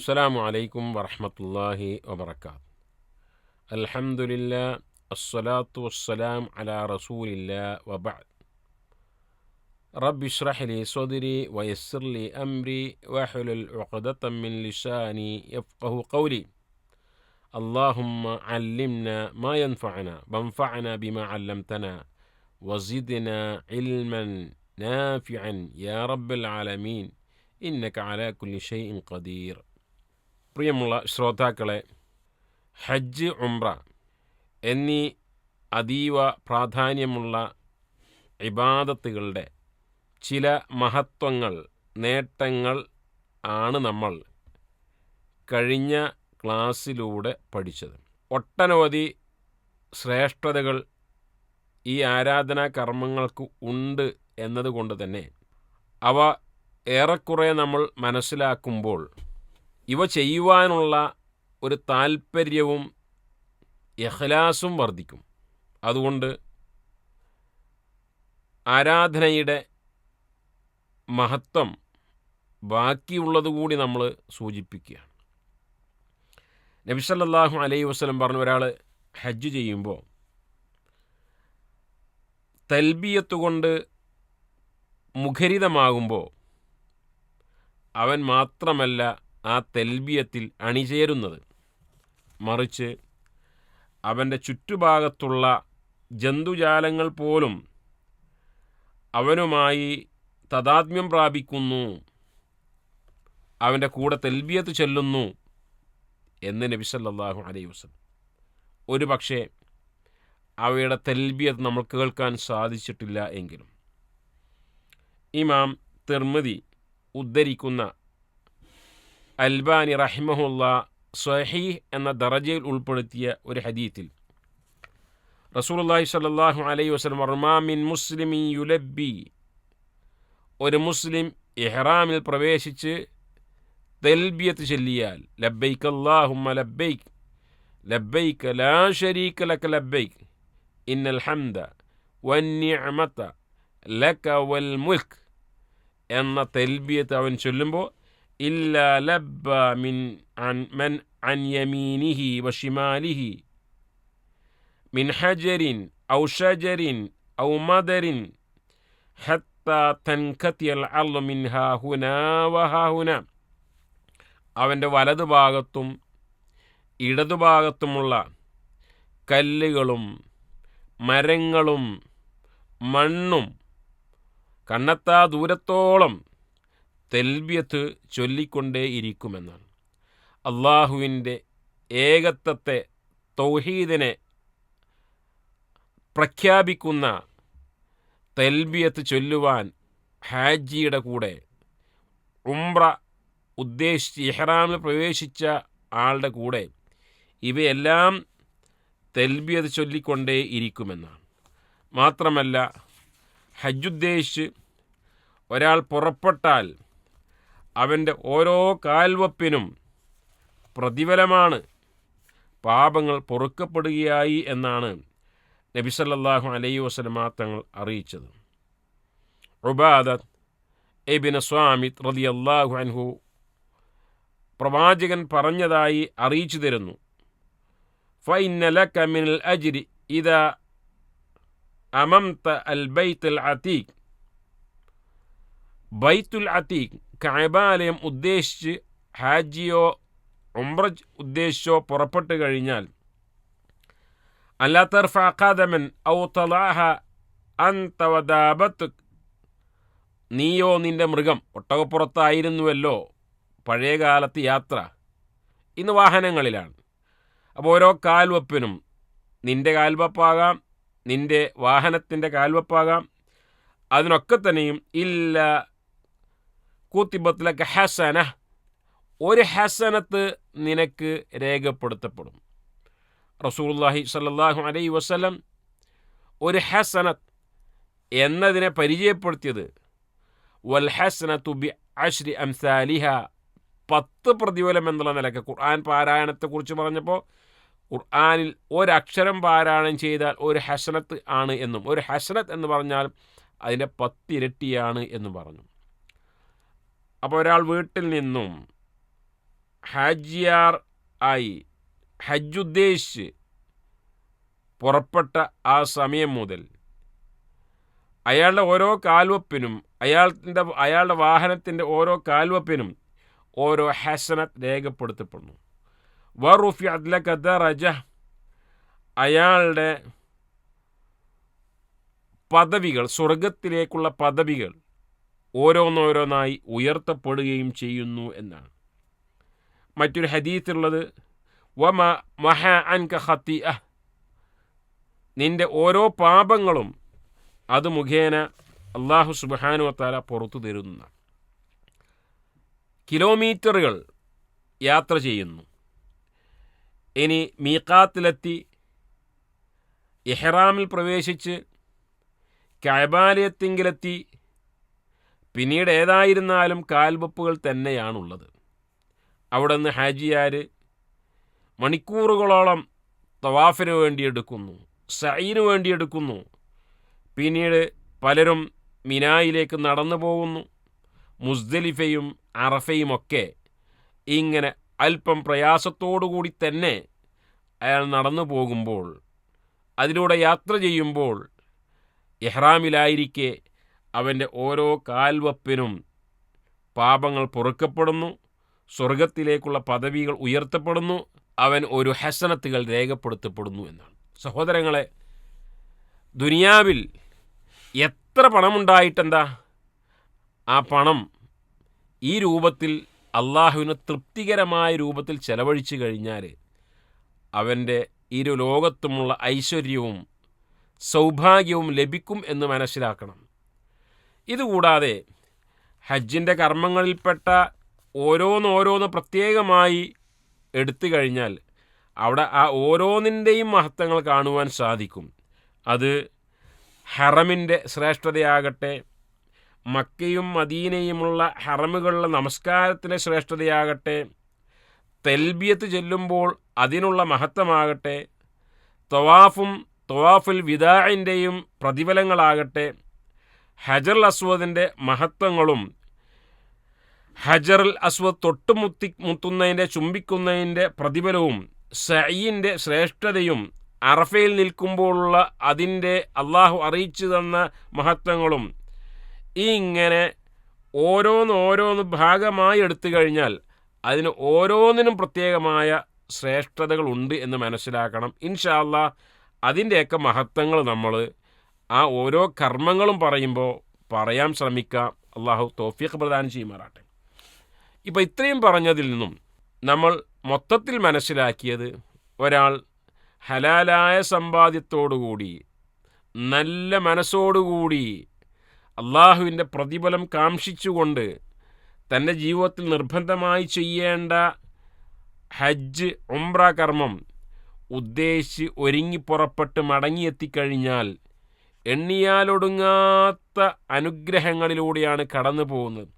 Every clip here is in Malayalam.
السلام عليكم ورحمة الله وبركاته. الحمد لله الصلاة والسلام على رسول الله وبعد. رب اشرح لي صدري ويسر لي أمري واحلل عقدة من لساني يفقه قولي. اللهم علمنا ما ينفعنا وانفعنا بما علمتنا وزدنا علما نافعا يا رب العالمين إنك على كل شيء قدير. പ്രിയമുള്ള ശ്രോതാക്കളെ ഹജ്ജ് ഉംറ എന്നീ അതീവ പ്രാധാന്യമുള്ള ഇബാദത്തുകളുടെ ചില മഹത്വങ്ങൾ നേട്ടങ്ങൾ ആണ് നമ്മൾ കഴിഞ്ഞ ക്ലാസ്സിലൂടെ പഠിച്ചത്. ഒട്ടനവധി ശ്രേഷ്ഠതകൾ ഈ ആരാധനാ കർമ്മങ്ങൾക്ക് ഉണ്ട് എന്നതുകൊണ്ട് തന്നെ അവ ഏറെക്കുറെ നമ്മൾ മനസ്സിലാക്കുമ്പോൾ ഇവ ചെയ്യുവാനുള്ള ഒരു താൽപ്പര്യവും ഇഖ്ലാസും വർദ്ധിക്കും. അതുകൊണ്ട് ആരാധനയുടെ മഹത്വം ബാക്കിയുള്ളതുകൂടി നമ്മൾ സൂചിപ്പിക്കുകയാണ്. നബിസല്ലാഹു അലൈഹി വസ്ലം പറഞ്ഞ ഒരാൾ ഹജ്ജ് ചെയ്യുമ്പോൾ തൽബിയത്ത് കൊണ്ട് മുഖരിതമാകുമ്പോൾ അവൻ മാത്രമല്ല ആ തെൽബിയത്തിൽ അണിചേരുന്നത്. മറിച്ച് അവന്റെ ചുറ്റുഭാഗത്തുള്ള ജന്തുജാലങ്ങൾ പോലും അവനുമായി തദാത്മ്യം പ്രാപിക്കുന്നു. അവന്റെ കൂടെ തെൽബിയത്ത് ചെല്ലുന്നു എന്ന് നബി സല്ലല്ലാഹു അലൈഹി വസല്ലം. ഒരു പക്ഷേ അവയുടെ തെൽബിയത്ത് നമ്മൾ കേൾക്കാൻ സാധിച്ചിട്ടില്ല എങ്കിലും. ഇമാം തിർമതി ഉദ്ധരിക്കുന്ന അൽബാനി റഹിമഹുല്ല സ്വഹീഹ് എന്ന ദറജയിൽ ഉൾപ്പെടുത്തിയ ഒരു ഹദീത്തിൽ. റസൂലുള്ളാഹി സ്വല്ലല്ലാഹു അലൈഹി വസല്ലം റമാമിൻ മുസ്ലിമി യുലബി ഒരു മുസ്ലിം ഇഹ്റാമിൽ പ്രവേശിച്ച് തെൽബിയത്ത് ചൊല്ലിയാൽ ലബ്ബൈക്ക് അല്ലാഹുമ്മ ലബ്ബൈക്ക് ലബ്ബൈക്ക് ലാ ഷരീക ലക ലബ്ബൈക്ക് ഇന്നൽ ഹംദ വന്നിഅമത ലക വൽ മുൽക്ക് എന്ന തെൽബിയത്ത് അവൻ ചൊല്ലുമ്പോൾ ഇല്ല ലബ്ബ മിൻ അൻ മൻ അൻ യമീനിഹി വഷിമാലിഹി മിൻ ഹജരിൻ ഔ ഷജരിൻ ഔ മദരിൻ ഹത്ത തൻകത്തിയൽ അള്ളു മിൻ ഹാഹുന വഹാഹുന അവന്റെ വലതുഭാഗത്തും ഇടതുഭാഗത്തുമുള്ള കല്ലുകളും മരങ്ങളും മണ്ണും കണ്ണെത്താ ദൂരത്തോളം തെൽബിയത്ത് ചൊല്ലിക്കൊണ്ടേയിരിക്കുമെന്നാണ്. അള്ളാഹുവിന്റെ ഏകത്വത്തെ തൗഹീദിനെ പ്രഖ്യാപിക്കുന്ന തെൽബിയത്ത് ചൊല്ലുവാൻ ഹാജിയുടെ കൂടെ ഉംറ ഉദ്ദേശിച്ച് ഇഹ്റാമിൽ പ്രവേശിച്ച ആളുടെ കൂടെ ഇവയെല്ലാം തെൽബിയത് ചൊല്ലിക്കൊണ്ടേ ഇരിക്കുമെന്നാണ് മാത്രമല്ല ഹജ്ജുദ്ദേശിച്ച് ഒരാൾ പുറപ്പെട്ടാൽ അവന്റെ ഓരോ കാൽവപ്പിനും പ്രതിഫലമാണ്. പാപങ്ങൾ പൊറുക്കപ്പെടുകയായി എന്നാണ് നബിസല്ലാഹു അലൈ വസ്ലമാ തങ്ങൾ അറിയിച്ചത്. റുബാദത്ത് എബിന സ്വാമിത് റതി അള്ളാഹു അൻഹു പ്രവാചകൻ പറഞ്ഞതായി അറിയിച്ചു തരുന്നു. ഫൈനല മിനൽ അജിരി ഇത അമംത അൽ ബൈത്തുൽ അതീഖ്. ബൈത്തുൽ അതീഖ് കഅബാലയം ഉദ്ദേശിച്ച് ഹാജിയോ ഉംറജ് ഉദ്ദേശിച്ചോ പുറപ്പെട്ടു കഴിഞ്ഞാൽ അല്ലാത്തർ ഫാഖാദമൻ ഔ തലാഹ അൻത തവദാബത്ത് നീയോ നിന്റെ മൃഗം ഒട്ടകപ്പുറത്തായിരുന്നുവല്ലോ പഴയകാലത്ത് യാത്ര. ഇന്ന് വാഹനങ്ങളിലാണ്. അപ്പോൾ ഓരോ കാൽവപ്പിനും നിന്റെ കാൽവപ്പാകാം നിന്റെ വാഹനത്തിന്റെ കാൽവപ്പാകാം. അതിനൊക്കെ തന്നെയും ഇല്ല കൂത്തിബത്തിലൊക്കെ ഹസന. ഒരു ഹസനത്ത് നിനക്ക് രേഖപ്പെടുത്തപ്പെടും. റസൂലുള്ളാഹി സല്ലാഹു അലൈ വസ്ലം ഒരു ഹസനത്ത് എന്നതിനെ പരിചയപ്പെടുത്തിയത് വൽ ഹസനത്തു ബി അഷ്രി അംസാലിഹ. പത്ത് പ്രതിഫലം എന്നുള്ള നിലയ്ക്ക് ഖുർആൻ പാരായണത്തെക്കുറിച്ച് പറഞ്ഞപ്പോൾ ഖുർആാനിൽ ഒരക്ഷരം പാരായണം ചെയ്താൽ ഒരു ഹസനത്ത് ആണ് എന്നും ഒരു ഹസനത്ത് എന്ന് പറഞ്ഞാൽ അതിന്റെ പത്തിരട്ടിയാണ് എന്ന് പറഞ്ഞു. അപ്പോൾ ഒരാൾ വീട്ടിൽ നിന്നും ഹാജിയാർ ആയി ഹജ്ജ് ഉദ്ദേശിച്ച് പുറപ്പെട്ട ആ സമയം മുതൽ അയാളുടെ ഓരോ കാൽവപ്പിനും അയാളുടെ അയാളുടെ വാഹനത്തിന്റെ ഓരോ കാൽവപ്പിനും ഓരോ ഹസനത്ത് രേഖപ്പെടുത്തപ്പെടുന്നു. വറുഫി കഥ റജ അയാളുടെ പദവികൾ സ്വർഗത്തിലേക്കുള്ള പദവികൾ ഓരോന്നോരോന്നായി ഉയർത്തപ്പെടുകയും ചെയ്യുന്നു എന്നാണ്. മറ്റൊരു ഹദീത്തുള്ളത് വമ മഹ അൻക ഹത്തി നിന്റെ ഓരോ പാപങ്ങളും അത് മുഖേന അള്ളാഹു സുബാനു വത്താല പുറത്തു തരുന്ന കിലോമീറ്ററുകൾ യാത്ര ചെയ്യുന്നു. ഇനി മീക്കാത്തിലെത്തി ഇഹ്റാമിൽ പ്രവേശിച്ച് കൈബാലയത്തിങ്കിലെത്തി പിന്നീട് ഏതായിരുന്നാലും കാൽവപ്പുകൾ തന്നെയാണുള്ളത്. അവിടെ നിന്ന് ഹാജിയാർ മണിക്കൂറുകളോളം തവാഫിന് വേണ്ടി എടുക്കുന്നു സൈന് വേണ്ടി എടുക്കുന്നു പിന്നീട് പലരും മിനായിലേക്ക് നടന്നു പോകുന്നു. മുസ്ദലിഫയും അറഫയുമൊക്കെ ഇങ്ങനെ അല്പം പ്രയാസത്തോടുകൂടി തന്നെ അയാൾ നടന്നു പോകുമ്പോൾ അതിലൂടെ യാത്ര ചെയ്യുമ്പോൾ ഇഹ്റാമിലായിരിക്കെ അവന്റെ ഓരോ കാൽവപ്പിനും പാപങ്ങൾ പൊറുക്കപ്പെടുന്നു സ്വർഗത്തിലേക്കുള്ള പദവികൾ ഉയർത്തപ്പെടുന്നു അവൻ ഒരു ഹസനത്തുകൾ രേഖപ്പെടുത്തപ്പെടുന്നു എന്നാണ്. സഹോദരങ്ങളെ ദുനിയാവിൽ എത്ര പണമുണ്ടായിട്ടെന്താ? ആ പണം ഈ രൂപത്തിൽ അള്ളാഹുവിന് തൃപ്തികരമായ രൂപത്തിൽ ചെലവഴിച്ചു കഴിഞ്ഞാൽ അവന്റെ ഇരു ലോകത്തുമുള്ള ഐശ്വര്യവും സൗഭാഗ്യവും ലഭിക്കും എന്ന് മനസ്സിലാക്കണം. ഇതുകൂടാതെ ഹജ്ജിന്റെ കർമ്മങ്ങളിൽപ്പെട്ട ഓരോന്നോരോന്ന് പ്രത്യേകമായി എടുത്തു കഴിഞ്ഞാൽ അവിടെ ആ ഓരോന്നിന്റെയും മഹത്വങ്ങൾ കാണുവാൻ സാധിക്കും. അത് ഹറമിന്റെ ശ്രേഷ്ഠതയാകട്ടെ മക്കയും മദീനയുമുള്ള ഹറമുകളിലെ നമസ്കാരത്തിന്റെ ശ്രേഷ്ഠതയാകട്ടെ തെൽബിയത്ത് ചെല്ലുമ്പോൾ അതിനുള്ള മഹത്വമാകട്ടെ തൊവാഫും തൊവാഫുൽ വിദാഇന്റെയും പ്രതിഫലങ്ങളാകട്ടെ ഹജർ അസ്വദിന്റെ മഹത്വങ്ങളും ഹജർ അൽ അസ്വദ് തൊട്ടുമുത്തി മുത്തുന്നതിന്റെ ചുംബിക്കുന്നതിന്റെ പ്രതിഫലവും സയ്യിന്റെ ശ്രേഷ്ഠതയും അറഫയിൽ നിൽക്കുമ്പോഴുള്ള അതിന്റെ അള്ളാഹു അറിയിച്ചു തന്ന മഹത്വങ്ങളും ഇങ്ങനെ ഓരോന്നോരോന്ന് ഭാഗമായി എടുത്തു കഴിഞ്ഞാൽ അതിന് ഓരോന്നിനും പ്രത്യേകമായ ശ്രേഷ്ഠതകളുണ്ട് എന്ന് മനസ്സിലാക്കണം. ഇൻഷാല്ല അതിന്റെയൊക്കെ മഹത്വങ്ങൾ നമ്മൾ ആ ഓരോ കർമ്മങ്ങളും പറയുമ്പോൾ പറയാൻ ശ്രമിക്കുക അള്ളാഹു തോഫിയൊക്കെ പ്രദാനം ചെയ്യുമാറാട്ടെ ഇപ്പോൾ ഇത്രയും പറഞ്ഞതിൽ നിന്നും നമ്മൾ മൊത്തത്തിൽ മനസ്സിലാക്കിയത് ഒരാൾ ഹലാലായ സമ്പാദ്യത്തോടുകൂടി നല്ല മനസ്സോടുകൂടി അള്ളാഹുവിന്റെ പ്രതിഫലം കാക്ഷിച്ചുകൊണ്ട് തന്റെ ജീവിതത്തിൽ നിർബന്ധമായി ചെയ്യേണ്ട ഹജ്ജ് ഉംറ കർമ്മം ഉദ്ദേശിച്ച് ഒരുങ്ങി പുറപ്പെട്ട് മടങ്ങിയെത്തിക്കഴിഞ്ഞാൽ എണ്ണിയാലൊടുങ്ങാത്ത അനുഗ്രഹങ്ങളിലൂടെയാണ് കടന്നു പോകുന്നത്.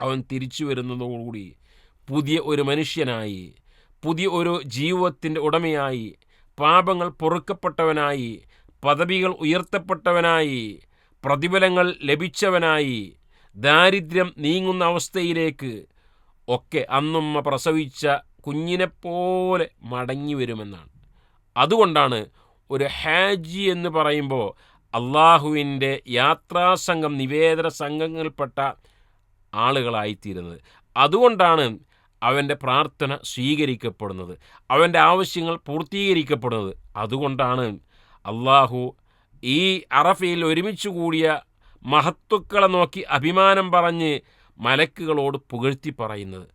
അവൻ തിരിച്ചു വരുന്നതോടുകൂടി പുതിയ ഒരു മനുഷ്യനായി പുതിയ ഒരു ജീവിതത്തിന്റെ ഉടമയായി പാപങ്ങൾ പൊറുക്കപ്പെട്ടവനായി പദവികൾ ഉയർത്തപ്പെട്ടവനായി പ്രതിഫലങ്ങൾ ലഭിച്ചവനായി ദാരിദ്ര്യം നീങ്ങുന്ന അവസ്ഥയിലേക്ക് ഒക്കെ അന്നുമ്മ പ്രസവിച്ച കുഞ്ഞിനെപ്പോലെ മടങ്ങി വരുമെന്നാണ് അതുകൊണ്ടാണ് ഒരു ഹാജി എന്ന് പറയുമ്പോൾ അള്ളാഹുവിന്റെ യാത്രാസംഘം നിവേദന സംഘങ്ങളിൽപ്പെട്ട ആളുകളായിത്തീരുന്നത്. അതുകൊണ്ടാണ് അവന്റെ പ്രാർത്ഥന സ്വീകരിക്കപ്പെടുന്നത്. അവന്റെ ആവശ്യങ്ങൾ പൂർത്തീകരിക്കപ്പെടുന്നത്. അതുകൊണ്ടാണ് അള്ളാഹു ഈ അറഫയിൽ ഒരുമിച്ച് കൂടിയ മഹത്വക്കളെ നോക്കി അഭിമാനം പറഞ്ഞ് മലക്കുകളോട് പുകഴ്ത്തി പറയുന്നത്.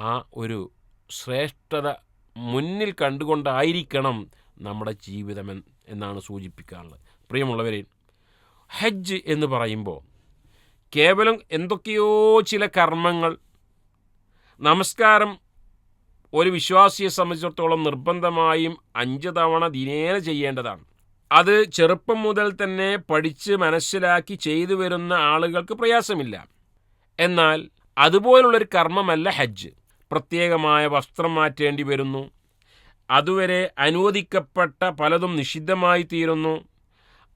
ആ ഒരു ശ്രേഷ്ഠത മുന്നിൽ കണ്ടുകൊണ്ടായിരിക്കണം നമ്മുടെ ജീവിതം എന്നാണ് സൂചിപ്പിക്കാറുള്ളത്. പ്രിയമുള്ളവരെ ഹജ്ജ് എന്ന് പറയുമ്പോൾ കേവലം എന്തൊക്കെയോ ചില കർമ്മങ്ങൾ നമസ്കാരം ഒരു വിശ്വാസിയെ സംബന്ധിച്ചിടത്തോളം നിർബന്ധമായും അഞ്ച് തവണ ദിനേന ചെയ്യേണ്ടതാണ്. അത് ചെറുപ്പം മുതൽ തന്നെ പഠിച്ച് മനസ്സിലാക്കി ചെയ്തു വരുന്ന ആളുകൾക്ക് പ്രയാസമില്ല. എന്നാൽ അതുപോലുള്ളൊരു കർമ്മമല്ല ഹജ്ജ്. പ്രത്യേകമായ വസ്ത്രം മാറ്റേണ്ടി വരുന്നു. അതുവരെ അനുവദിക്കപ്പെട്ട പലതും നിഷിദ്ധമായി തീരുന്നു.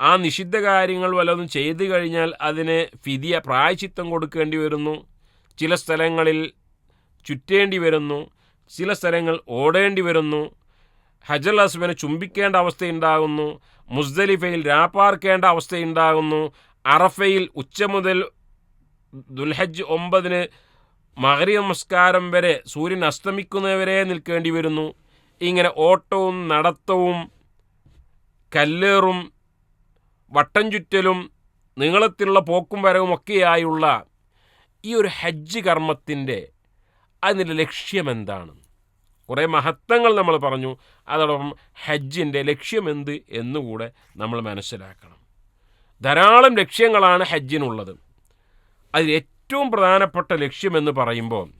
ആ നിഷിദ്ധ കാര്യങ്ങൾ വല്ലതും ചെയ്തു കഴിഞ്ഞാൽ അതിന് ഫിതിയ പ്രായച്ചിത്തം കൊടുക്കേണ്ടി വരുന്നു. ചില സ്ഥലങ്ങളിൽ ചുറ്റേണ്ടി വരുന്നു. ചില സ്ഥലങ്ങൾ ഓടേണ്ടി വരുന്നു. ഹജൽ അസ്മനെ ചുംബിക്കേണ്ട അവസ്ഥയുണ്ടാകുന്നു. മുസ്ദലിഫയിൽ രാപ്പാർക്കേണ്ട അവസ്ഥയുണ്ടാകുന്നു. അറഫയിൽ ഉച്ച മുതൽ ദുൽഹജ് ഒമ്പതിന് മകരി നമസ്കാരം വരെ സൂര്യൻ അസ്തമിക്കുന്നവരെ നിൽക്കേണ്ടി വരുന്നു. ഇങ്ങനെ ഓട്ടവും നടത്തവും കല്ലേറും വട്ടം ചുറ്റലും നീളത്തിലുള്ള പോക്കും വരവുമൊക്കെയായുള്ള ഈ ഒരു ഹജ്ജ് കർമ്മത്തിന്റെ അതിന്റെ ലക്ഷ്യമെന്താണ്? കുറേ മഹത്വങ്ങൾ നമ്മൾ പറഞ്ഞു. അതോടൊപ്പം ഹജ്ജിന്റെ ലക്ഷ്യമെന്ത് എന്നുകൂടെ നമ്മൾ മനസ്സിലാക്കണം. ധാരാളം ലക്ഷ്യങ്ങളാണ് ഹജ്ജിനുള്ളത്. അതിൽ ഏറ്റവും പ്രധാനപ്പെട്ട ലക്ഷ്യമെന്ന് പറയുമ്പോൾ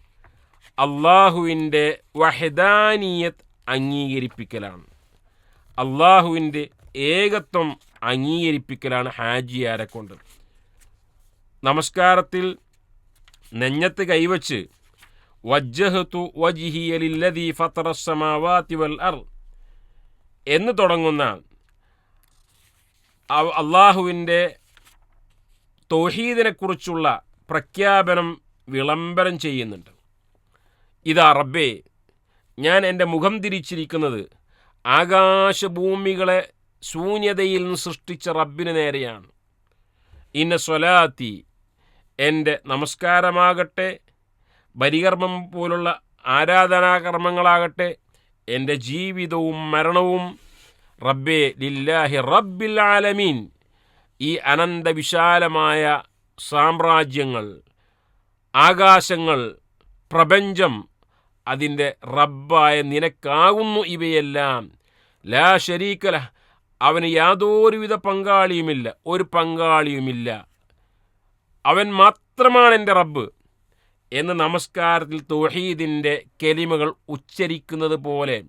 അള്ളാഹുവിന്റെ വഹദാനീയത് അംഗീകരിപ്പിക്കലാണ്. അള്ളാഹുവിന്റെ ഏകത്വം അംഗീകരിപ്പിക്കലാണ് ഹാജിയാരെ കൊണ്ട്. നമസ്കാരത്തിൽ നെഞ്ഞത്ത് കൈവച്ച് വജ്ജഹത്തു വൽ എന്ന് തുടങ്ങുന്ന അള്ളാഹുവിന്റെ തൗഹീദിനെക്കുറിച്ചുള്ള പ്രഖ്യാപനം വിളംബരം ചെയ്യുന്നുണ്ട്. ഇതാ റബ്ബേ ഞാൻ എന്റെ മുഖം തിരിച്ചിരിക്കുന്നത് ആകാശഭൂമികളെ ശൂന്യതയിൽ നിന്ന് സൃഷ്ടിച്ച റബ്ബിന് നേരെയാണ്. ഇന്ന സ്വലാത്തി എന്റെ നമസ്കാരമാകട്ടെ ബലികർമ്മം പോലുള്ള ആരാധനാകർമ്മങ്ങളാകട്ടെ എന്റെ ജീവിതവും മരണവും റബ്ബേ ലില്ലാഹി റബ്ബിൽ ആലമീൻ. ഈ അനന്തവിശാലമായ സാമ്രാജ്യങ്ങൾ ആകാശങ്ങൾ പ്രപഞ്ചം അതിന്റെ റബ്ബായ നിനക്കാകുന്നു ഇവയെല്ലാം. ലാ ശരീക്കല അവന് യാതൊരുവിധ പങ്കാളിയുമില്ല ഒരു പങ്കാളിയുമില്ല. അവൻ മാത്രമാണ് എന്റെ റബ്ബ് എന്ന് നമസ്കാരത്തിൽ തൊഹീദിന്റെ കെലിമകൾ ഉച്ചരിക്കുന്നത് പോലെ.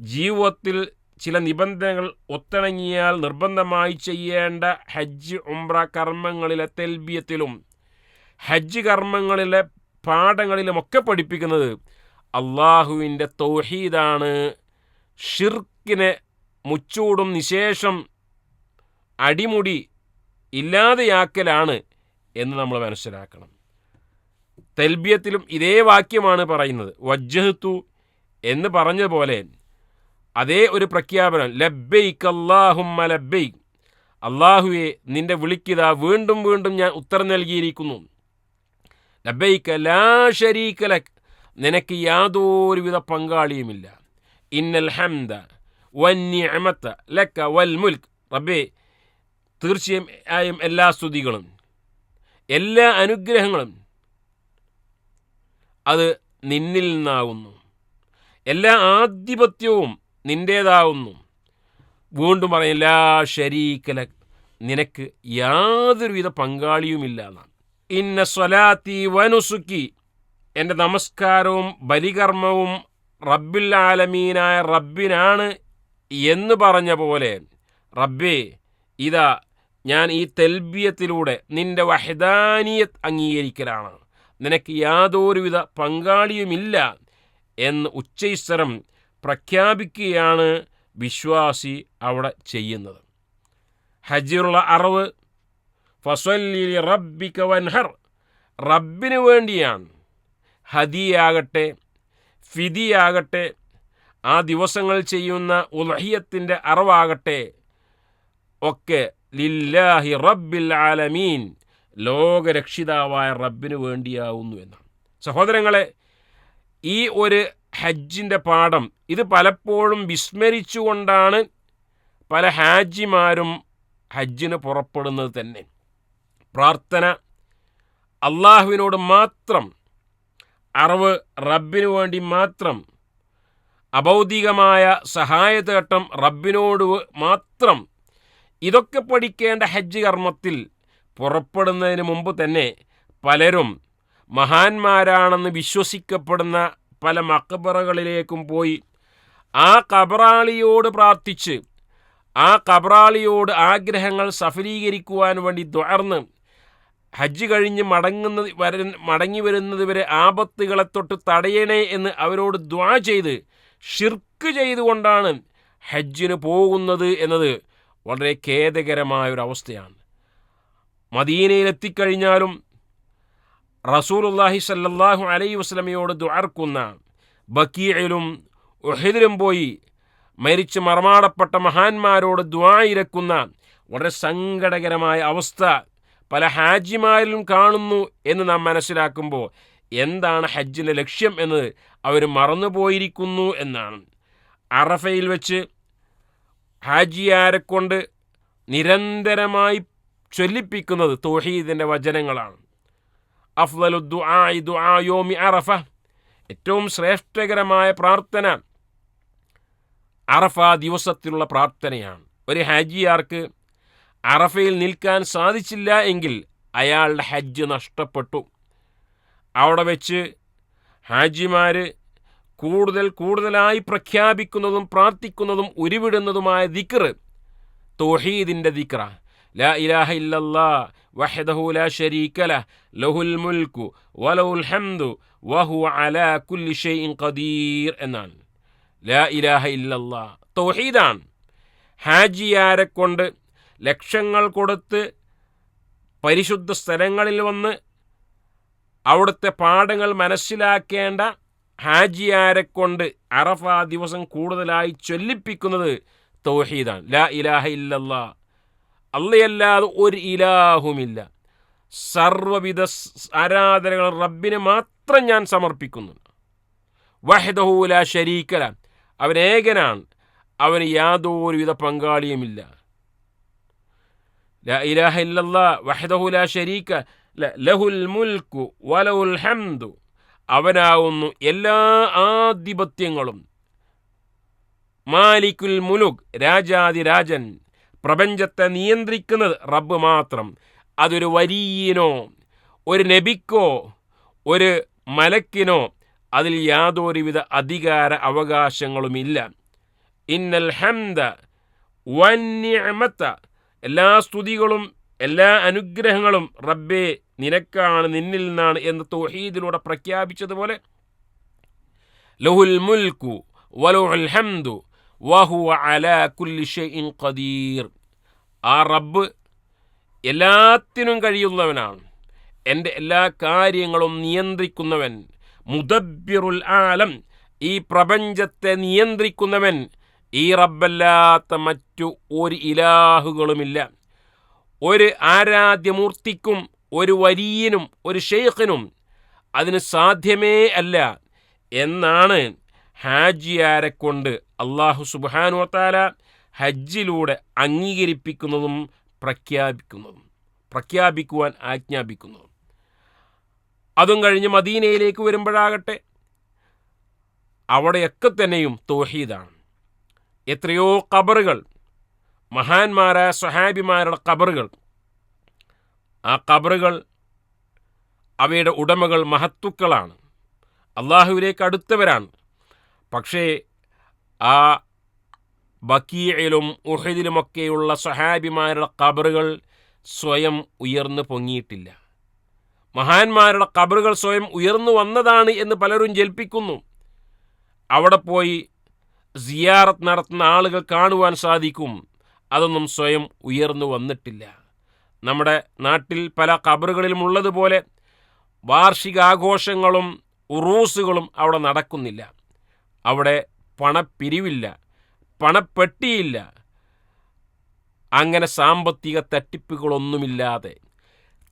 ജീവിതത്തിൽ ചില നിബന്ധനകൾ ഒത്തിണങ്ങിയാൽ നിർബന്ധമായി ചെയ്യേണ്ട ഹജ്ജ് ഉംറ കർമ്മങ്ങളിലെ തെൽബിയത്തിലും ഹജ്ജ് കർമ്മങ്ങളിലെ പാഠങ്ങളിലുമൊക്കെ പഠിപ്പിക്കുന്നത് അള്ളാഹുവിന്റെ തൗഹീദാണ്. ഷിർക്കിനെ മുച്ചൂടും നിശേഷം അടിമുടി ഇല്ലാതെയാക്കലാണ് എന്ന് നമ്മൾ മനസ്സിലാക്കണം. തെൽബിയത്തിലും ഇതേ വാക്യമാണ് പറയുന്നത്. വജ്ജഹത്തു എന്ന് പറഞ്ഞതുപോലെ അതേ ഒരു പ്രഖ്യാപനം. ലബ്ബൈക്ക് അള്ളാഹുമ്മ ലബ്ബൈക്ക് അള്ളാഹുവെ നിന്റെ വിളിക്കുക വീണ്ടും വീണ്ടും ഞാൻ ഉത്തരം നൽകിയിരിക്കുന്നു. ലബ്ബൈക്ക് ലാ ഷരീക്കലക് നിനക്ക് യാതൊരുവിധ പങ്കാളിയുമില്ല. ഇന്നൽ ഹംദ. വന്യമത്ത ലക്ക വൽ മുൽക്ക് റബ്ബേ തീർച്ചയായും എല്ലാ സ്തുതികളും എല്ലാ അനുഗ്രഹങ്ങളും അത് നിന്നിൽ നിന്നാകുന്നു എല്ലാ ആധിപത്യവും നിന്റേതാവുന്നു വീണ്ടും പറയും എല്ലാ ഷരീക്കല നിനക്ക് യാതൊരുവിധ പങ്കാളിയുമില്ല എന്നാണ്. ഇന്ന സ്വലാത്തി വനുസുക്കി. എന്റെ നമസ്കാരവും ബലികർമ്മവും റബ്ബിൽ ആലമീനായ റബ്ബിനാണ് എന്ന് പറഞ്ഞ പോലെ റബ്ബേ ഇതാ ഞാൻ ഈ തെൽബിയത്തിലൂടെ നിന്റെ വഹദാനിയത് അംഗീകരിക്കലാണ്. നിനക്ക് യാതൊരുവിധ പങ്കാളിയുമില്ല എന്ന് ഉച്ചൈസ്വരം പ്രഖ്യാപിക്കുകയാണ് വിശ്വാസി അവിടെ ചെയ്യുന്നത്. ഹജ്ജിലുള്ള അറിവ് ഫസല്ലി റബ്ബിക വൻഹർ റബ്ബിന് വേണ്ടിയാണ്. ഹദിയാകട്ടെ ഫിദിയാകട്ടെ ആ ദിവസങ്ങൾ ചെയ്യുന്ന ഉൽഹിയത്തിന്റെ അറിവാകട്ടെ. ഒക്കെ ലില്ലാഹി റബ്ബിൽ ആലമീൻ ലോകരക്ഷിതാവായ റബ്ബിന് വേണ്ടിയാവുന്നു എന്നാണ്. സഹോദരങ്ങളെ ഈ ഒരു ഹജ്ജിന്റെ പാഠം ഇത് പലപ്പോഴും വിസ്മരിച്ചുകൊണ്ടാണ് പല ഹാജിമാരും ഹജ്ജിന് പുറപ്പെടുന്നത് തന്നെ. പ്രാർത്ഥന അള്ളാഹുവിനോട് മാത്രം അറിവ് റബ്ബിനു വേണ്ടി മാത്രം അഭൗതികമായ സഹായതേട്ടം റബ്ബിനോട് മാത്രം. ഇതൊക്കെ പഠിക്കേണ്ട ഹജ്ജ് കർമ്മത്തിൽ പുറപ്പെടുന്നതിന് മുമ്പ് തന്നെ പലരും മഹാന്മാരാണെന്ന് വിശ്വസിക്കപ്പെടുന്ന പല മക്കബറകളിലേക്കും പോയി ആ കബറാളിയോട് പ്രാർത്ഥിച്ച് ആ കബറാളിയോട് ആഗ്രഹങ്ങൾ സഫലീകരിക്കുവാൻ വേണ്ടി തുടർന്ന് ഹജ്ജ് കഴിഞ്ഞ് മടങ്ങുന്നത് വര മടങ്ങി വരുന്നത് വരെ ആപത്തുകളെ തൊട്ട് തടയണേ എന്ന് അവരോട് ദ്വാ ചെയ്ത് ഷിർക്ക് ചെയ്തുകൊണ്ടാണ് ഹജ്ജിന് പോകുന്നത് എന്നത് വളരെ ഖേദകരമായ ഒരു അവസ്ഥയാണ് മദീനയിലെത്തിക്കഴിഞ്ഞാലും റസൂലുല്ലാഹി സല്ലാഹു അലൈ വസ്ലമയോട് ദ്വാർക്കുന്ന ബക്കീയിലും ഒഹിദിലും പോയി മരിച്ച് മറമാടപ്പെട്ട മഹാന്മാരോട് ദ്വായിരക്കുന്ന വളരെ സങ്കടകരമായ അവസ്ഥ പല ഹാജിമാരിലും കാണുന്നു എന്ന് നാം മനസ്സിലാക്കുമ്പോൾ എന്താണ് ഹജ്ജിന്റെ ലക്ഷ്യം എന്നത് അവർ മറന്നുപോയിരിക്കുന്നു എന്നാണ്. അറഫയിൽ വെച്ച് ഹാജിയാരെ കൊണ്ട് നിരന്തരമായി ചൊല്ലിപ്പിക്കുന്നത് തോഹീദിന്റെ വചനങ്ങളാണ്. ദുആഇ ദുആ യോമി അറഫ. ഏറ്റവും ശ്രേഷ്ഠകരമായ പ്രാർത്ഥന അറഫ ദിവസത്തിലുള്ള പ്രാർത്ഥനയാണ്. ഒരു ഹാജിയാർക്ക് അറഫയിൽ നിൽക്കാൻ സാധിച്ചില്ല എങ്കിൽ അയാളുടെ ഹജ്ജ് നഷ്ടപ്പെട്ടു. അവിടെ വെച്ച് ഹാജിമാർ കൂടുതൽ കൂടുതലായി പ്രഖ്യാപിക്കുന്നതും പ്രാർത്ഥിക്കുന്നതും ഉരുവിടുന്നതുമായ ദിക്ർ തോഹീദിന്റെ ദിക്ര ലാ ഇലാഹ ഇല്ലല്ലാ വഹദഹു ലാ ശരീക ലഹുൽ മുൽക്കു വലഹുൽ ഹംദു വഹു അലാ കുല്ലി ഷൈഇൻ ഖദീർ എന്നാണ്. ലാ ഇലാഹ ഇല്ലല്ലാ തൗഹീദാണ്. ഹാജിയാരെ കൊണ്ട് ലക്ഷങ്ങൾ കൊടുത്ത് പരിശുദ്ധ സ്ഥലങ്ങളിൽ വന്ന് അവിടുത്തെ പാഠങ്ങൾ മനസ്സിലാക്കേണ്ട ഹാജിയാരെ കൊണ്ട് അറഫ ദിവസം കൂടുതലായി ചൊല്ലിപ്പിക്കുന്നത് തൗഹീദാണ്. ലാ ഇലാഹ ഇല്ലല്ല. അല്ലയല്ലാതെ ഒരു ഇലാഹുമില്ല. സർവവിധ ആരാധനകൾ റബ്ബിന് മാത്രം ഞാൻ സമർപ്പിക്കുന്നു. വഹദഹൂല ഷരീക്കല അവൻ ഏകനാണ്. അവന് യാതൊരുവിധ പങ്കാളിയുമില്ല. ലാ ഇലാഹ ഇല്ലല്ല. വഹദഹുല ലാ ഷരീക ലഹുൽ മുൽക്കു വലഹുൽ ഹംദു. അവനാവുന്നു എല്ലാ ആധിപത്യങ്ങളും. മാലിക്കുൽ മുലുക് രാജാതിരാജൻ പ്രപഞ്ചത്തെ നിയന്ത്രിക്കുന്നത് റബ്ബ് മാത്രം. അതൊരു വരീയനോ ഒരു നബിക്കോ ഒരു മലക്കിനോ അതിൽ യാതൊരുവിധ അധികാര അവകാശങ്ങളുമില്ല. ഇന്നൽ ഹംദ വന്യമത്ത എല്ലാ സ്തുതികളും എല്ലാ അനുഗ്രഹങ്ങളും റബ്ബേ നിനക്കാണ് നിന്നിൽ നിന്നാണ് എന്ന് തോഹീദിലൂടെ പ്രഖ്യാപിച്ചതുപോലെ ലഹുൽ മുൽക്കു വലുൽ ഹംദു വഹുവ അലാ കുല്ലി ഷൈഇൻ ഖദീർ. ആ റബ്ബ് എല്ലാത്തിനും കഴിയുന്നവനാണ്. എന്റെ എല്ലാ കാര്യങ്ങളും നിയന്ത്രിക്കുന്നവൻ. മുദബ്ബിറുൽ ആലം ഈ പ്രപഞ്ചത്തെ നിയന്ത്രിക്കുന്നവൻ. ഈ റബ്ബല്ലാത്ത മറ്റു ഒരു ഇലാഹുകളുമില്ല. ഒരു ആരാധ്യമൂർത്തിക്കും ഒരു വരീയനും ഒരു ഷെയ്ഖിനും അതിന് സാധ്യമേ അല്ല എന്നാണ് ഹാജിയാരെ കൊണ്ട് അള്ളാഹു സുബാനു താല ഹജ്ജിലൂടെ അംഗീകരിപ്പിക്കുന്നതും പ്രഖ്യാപിക്കുന്നതും പ്രഖ്യാപിക്കുവാൻ ആജ്ഞാപിക്കുന്നതും. അതും കഴിഞ്ഞ് മദീനയിലേക്ക് വരുമ്പോഴാകട്ടെ അവിടെയൊക്കെ തന്നെയും തോഹീദാണ്. എത്രയോ കബറുകൾ മഹാന്മാരായ സ്വഹാബിമാരുടെ കബറുകൾ ആ കബറുകൾ അവയുടെ ഉടമകൾ മഹത്തുക്കളാണ്. അള്ളാഹുവിലേക്ക് അടുത്തവരാണ്. പക്ഷേ ആ ബക്കീയിലും ഉഹദിലുമൊക്കെയുള്ള സ്വഹാബിമാരുടെ കബറുകൾ സ്വയം ഉയർന്നു പൊങ്ങിയിട്ടില്ല. മഹാന്മാരുടെ കബറുകൾ സ്വയം ഉയർന്നു വന്നതാണ് എന്ന് പലരും ജൽപ്പിക്കുന്നു. അവിടെ പോയി സിയാറത്ത് നടത്തുന്ന ആളുകൾ കാണുവാൻ സാധിക്കും. അതൊന്നും സ്വയം ഉയർന്നു വന്നിട്ടില്ല. നമ്മുടെ നാട്ടിൽ പല കബറുകളിലും ഉള്ളതുപോലെ വാർഷികാഘോഷങ്ങളും ഉറൂസുകളും അവിടെ നടക്കുന്നില്ല. അവിടെ പണപ്പിരിവില്ല പണപ്പെട്ടിയില്ല. അങ്ങനെ സാമ്പത്തിക തട്ടിപ്പുകളൊന്നുമില്ലാതെ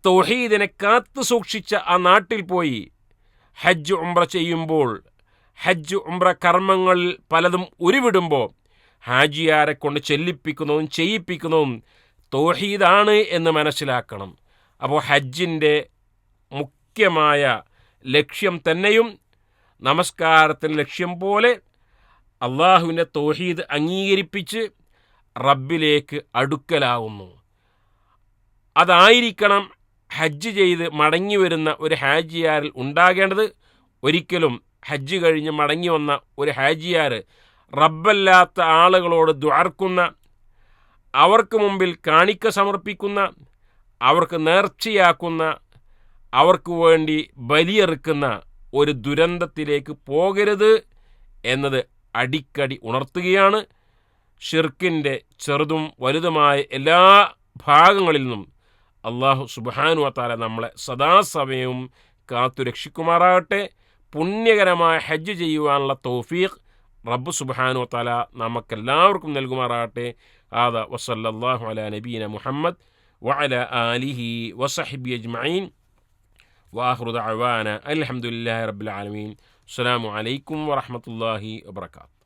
തൊഹീദിനെ കാത്തു സൂക്ഷിച്ച ആ നാട്ടിൽ പോയി ഹജ്ജ് ഉംറ ചെയ്യുമ്പോൾ ഹജ്ജ് ഉംറ കർമ്മങ്ങളിൽ പലതും ഉരുവിടുമ്പോൾ ഹാജിയാരെ കൊണ്ട് ചെല്ലിപ്പിക്കുന്നതും ചെയ്യിപ്പിക്കുന്നതും തോഹീദാണ് എന്ന് മനസ്സിലാക്കണം. അപ്പോൾ ഹജ്ജിന്റെ മുഖ്യമായ ലക്ഷ്യം തന്നെയും നമസ്കാരത്തിന്റെ ലക്ഷ്യം പോലെ അള്ളാഹുവിന്റെ തോഹീദ് അംഗീകരിപ്പിച്ച് റബ്ബിലേക്ക് അടുക്കലാവുന്നു. അതായിരിക്കണം ഹജ്ജ് ചെയ്ത് മടങ്ങി വരുന്ന ഒരു ഹാജിയാരിൽ ഉണ്ടാകേണ്ടത്. ഒരിക്കലും ഹജ്ജ് കഴിഞ്ഞ് മടങ്ങി വന്ന ഒരു ഹാജിയാർ റബ്ബല്ലാത്ത ആളുകളോട് ദ്വാർക്കുന്ന അവർക്ക് മുമ്പിൽ കാണിക്ക സമർപ്പിക്കുന്ന അവർക്ക് നേർച്ചയാക്കുന്ന അവർക്ക് വേണ്ടി ബലിയെറുക്കുന്ന ഒരു ദുരന്തത്തിലേക്ക് പോകരുത് എന്നത് അടിക്കടി ഉണർത്തുകയാണ്. ഷിർക്കിന്റെ ചെറുതും വലുതുമായ എല്ലാ ഭാഗങ്ങളിൽ നിന്നും അള്ളാഹു സുബാനു താല നമ്മളെ സദാസമയവും കാത്തുരക്ഷിക്കുമാറാകട്ടെ. പുണ്യകരമായ ഹജ്ജ് ചെയ്യുവാനുള്ള തൗഫീഖ് റബ്ബ് സുബ്ഹാനു തല നമുക്കെല്ലാവർക്കും നൽകുമാറാകട്ടെ. ആദ വസല്ലല്ലാഹു അല നബീന മുഹമ്മദ് വഅല ആലിഹി വസഹിബി അജ്മഈൻ. വാഹൃദ അവാന അൽഹംദുലില്ലാഹി റബ്ബിൽ ആലമീൻ. അസ്സലാമു അലൈക്കും വറഹ്മത്തുള്ളാഹി വബറകാതുഹു.